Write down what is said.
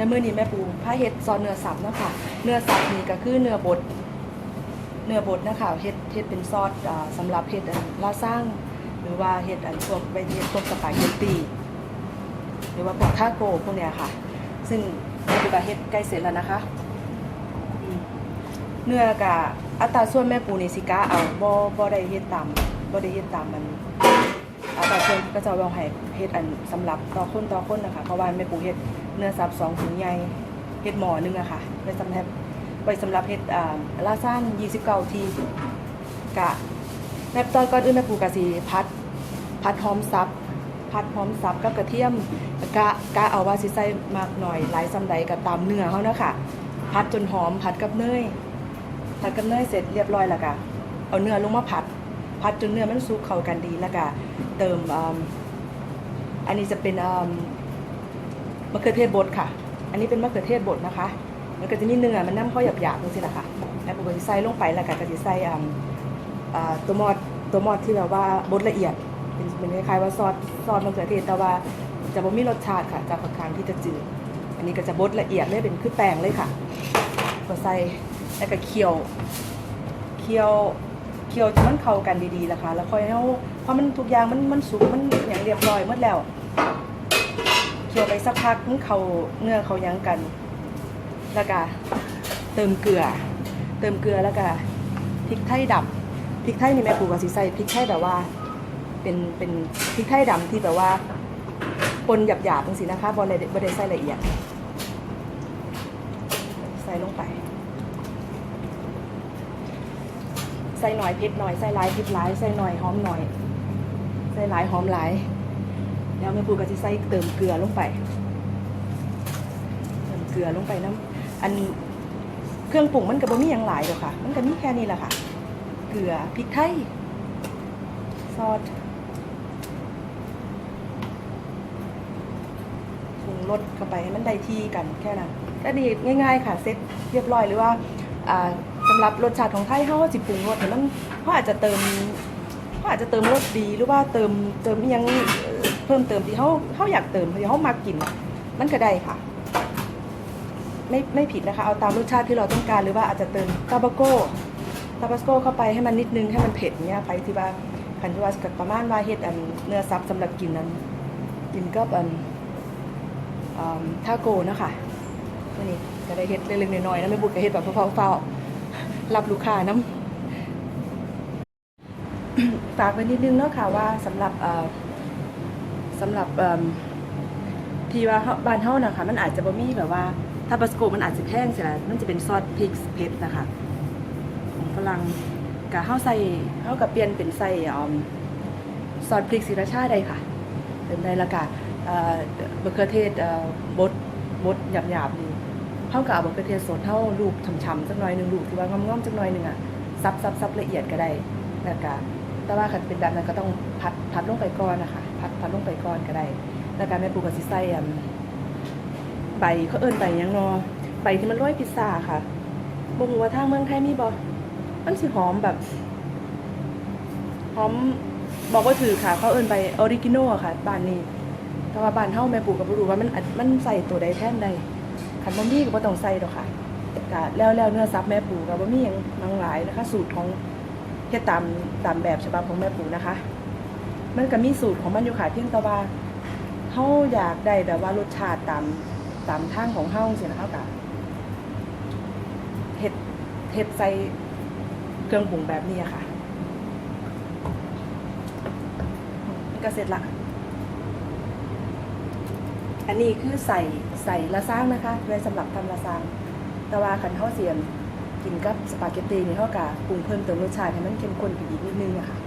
ในมือนี้แม่ปูผ้าเฮ็ดซอสเนื้อสับเนาะคะเนื้อสับนี่ก็คือเนื้อบดเนื้อบดนะคะเฮ็ดเฮ็ดเป็นซอสอ่าสำหรับเฮ็ดอันลาซ่างหรือว่าเฮ็ดอันพวกไปเฮ็ดพวกสปาเกตตีหรือว่าพวกทาโก้พวกเนี้ยค่ะ ซึ่งแม่ปูก็เฮ็ดใกล้เสร็จแล้วนะคะเนื้อกะอัตราส่วนแม่ปูนี่สิกะเอาบ่บ่ได้เฮ็ดตามบ่ได้เฮ็ดตามมันอัตราส่วนก็จะเอาให้เฮ็ดอันสำหรับต่อคนต่อคนนะคะเพราะว่าแม่ปูเฮ็ด เนื้อสับสองถุงใหญ่เฮ็ดหมอหนึงอะค่ะไว้สำหรับไว้สำหรับเฮ็ดอ่าลาซาน29ทีกะแม่ตอนก่อนอื่นแม่ปูกะสิพัด พัดหอมซับพัดหอมซับกับกระเทียมกะกะเอาว่าสิใส่มากหน่อยหลายซำใดก็ตามเนื้อเขานะค่ะพัดจนหอมผัดกับเนยผัดกับเนยเสร็จเรียบร้อยแล้วก็เอาเนื้อลงมาผัด ผัดจนเนื้อมันสุกเข้ากันดีแล้วก็เติมอันนี้จะเป็น มะเขือเทศบดค่ะ อันนี้เป็นมะเขือเทศบดนะคะมันก็จะมีเนื้อมันน้ำข้าวหยาบๆนี่สินะคะแล้วปก็จะใส่ลงไปแล้วก็จะใส่อ่าอ่าตัวมอดตัวมอดที่แบบว่าบดละเอียดเป็นเป็นคล้ายๆว่าซอสซอสมะเขือเทศแต่ว่าจะบ่มีรสชาติค่ะจะค่อนข้างที่จะจืดอันนี้ก็จะบดละเอียดเลยเป็นคือแป้งเลยค่ะก็ใส่แล้วก็เคี่ยวเคี่ยวเคี่ยวจนมันเข้ากันดีๆล้วค่ะแล้วค่อยเอาเพราะมันทุกอย่างมันมันสุกมันอย่างเรียบร้อยหมดแล้ว เคี่ยวไปสักพักมันเขาเนื้อเขายังกัน แล้วก็เติมเกลือ เติมเกลือแล้วก็พริกไทยดำพริกไทยนี่แม่ปลูกกับสีใส่พริกไทยแบบว่า เป็นเป็นพริกไทยดำที่แบบว่าปนหยาบๆจังสินะคะบอลเลยบอได้ใส่ละเอียด ใส่ลงไป ใส่หน่อยเผ็ดหน่อยใส่หลายเผ็ดหลายใส่หน่อยหอมหน่อย ใส่หลายหอมหลาย แล้วแม่ปูกกับสีใส่เติมเกลือลงไป เติมเกลือลงไปน้ำอันเครื่องปรุงมันก็บ่มีหยังหลายหรอกค่ะ มันก็มีแค่นี้แหละค่ะ เกลือพริกไทยซอสปรุงรสเข้าไปให้มันได้ที่กันแค่นั้นก็ดีง่าย ๆ ค่ะเซ็ตเรียบร้อยหรือว่าอ่าสำหรับรสชาติของไทยเขาจิปรุงรสแต่มันเขาอาจจะเติมเขาอาจจะเติมรสดีหรือว่าเติมเติมอิยัง พิ่มเติมที่เขาเขาอยากเติมที่เขามากิน มันก็ได้ค่ะ ไม่ไม่ผิดนะคะ เอาตามรสชาติที่เราต้องการหรือว่าอาจจะเติมตาบาโก้ทาบาสโกเข้าไปให้มันนิดนึงให้มันเผ็ดเนี้ยไปที่ว่าคันที่ว่ากับประมาณว่าเฮ็ดอันเนื้อซับสำหรับกินนั้น กินกับอันอ่าทาโก้นะคะนี่ก็ได้เฮ็ดเล็กๆน้อยๆนะไม่บุกก็เฮ็ดแบบเฝ้าๆรับลูกค้าน้ำฝากไว้นิดนึงเนาะค่ะว่าสำหรับเอ่อ สำหรับที่ว่าบ้านเฮานะคะมันอาจจะบ่มีแบบว่าทาบาสโกมันอาจจะแพงใช่ไหมมันจะเป็นซอสพริกเผ็ดนะคะของฝรั่งกะเฮาใส่เฮากับเปลี่ยนเป็นใส่อมซอสพริกศรีราชาได้ค่ะ เป็นได้ละกะเอ่อมะเขือเทศบดบดหยาบๆนี่เฮากับเอามะเขือเทศสดเฮาลูกช่ำๆสักหน่อยหนึ่งลูกที่ว่างอมๆสักหน่อยหนึ่งอะซับซับซับละเอียดก็ได้แล้วก็แต่ว่าคันเป็นแบบนั้นก็ต้องพัดพัดลงไปก่อนนะคะ พัดพัดลงไปก่อนก็ได้ แล้วก็แม่ปูก็สิใส่อันใบเขาเอิ้นใบยังนาะใบที่มันโรยพิซซ่าค่ะบ่งว่าทางเมืองไทยมีบ่มันสิหอมแบบ หอมบอกว่าถือค่ะ เขาเอินไปออริจินอลค่ะบ้านนี้แต่ว่าบ้านเฮาแม่ปูกับบ่รู้ว่ามันมันใส่ตัวใดแทนใดคันบ่มีก็บ่ต้องใส่ดอกค่ะก็แล้วแล้วเนื้อสับแม่ปูกก็บ่มีหยังหนังหลายนะคะ สูตรของเฮ็ดตามตามแบบฉบับของแม่ปูนะคะ มันก็มีสูตรของมันอยู่ค่ะเพียงแต่ว่าเฮาอยากได้แบบว่ารสชาติตามตามทางของเฮาจังซี่นะคะก็เฮ็ดเฮ็ดใส่เครื่องปรุงแบบนี้ค่ะก็เสร็จละ อันนี้คือใส่ใส่ละซางนะคะไว้สำหรับทำละซางแต่ว่าขันเท่าเสียมกินกับสปาเกตตีนี่เท่ากับปรุงเพิ่มเติมรสชาติให้มันเข้มข้นไปอีกนิดนึงอะค่ะ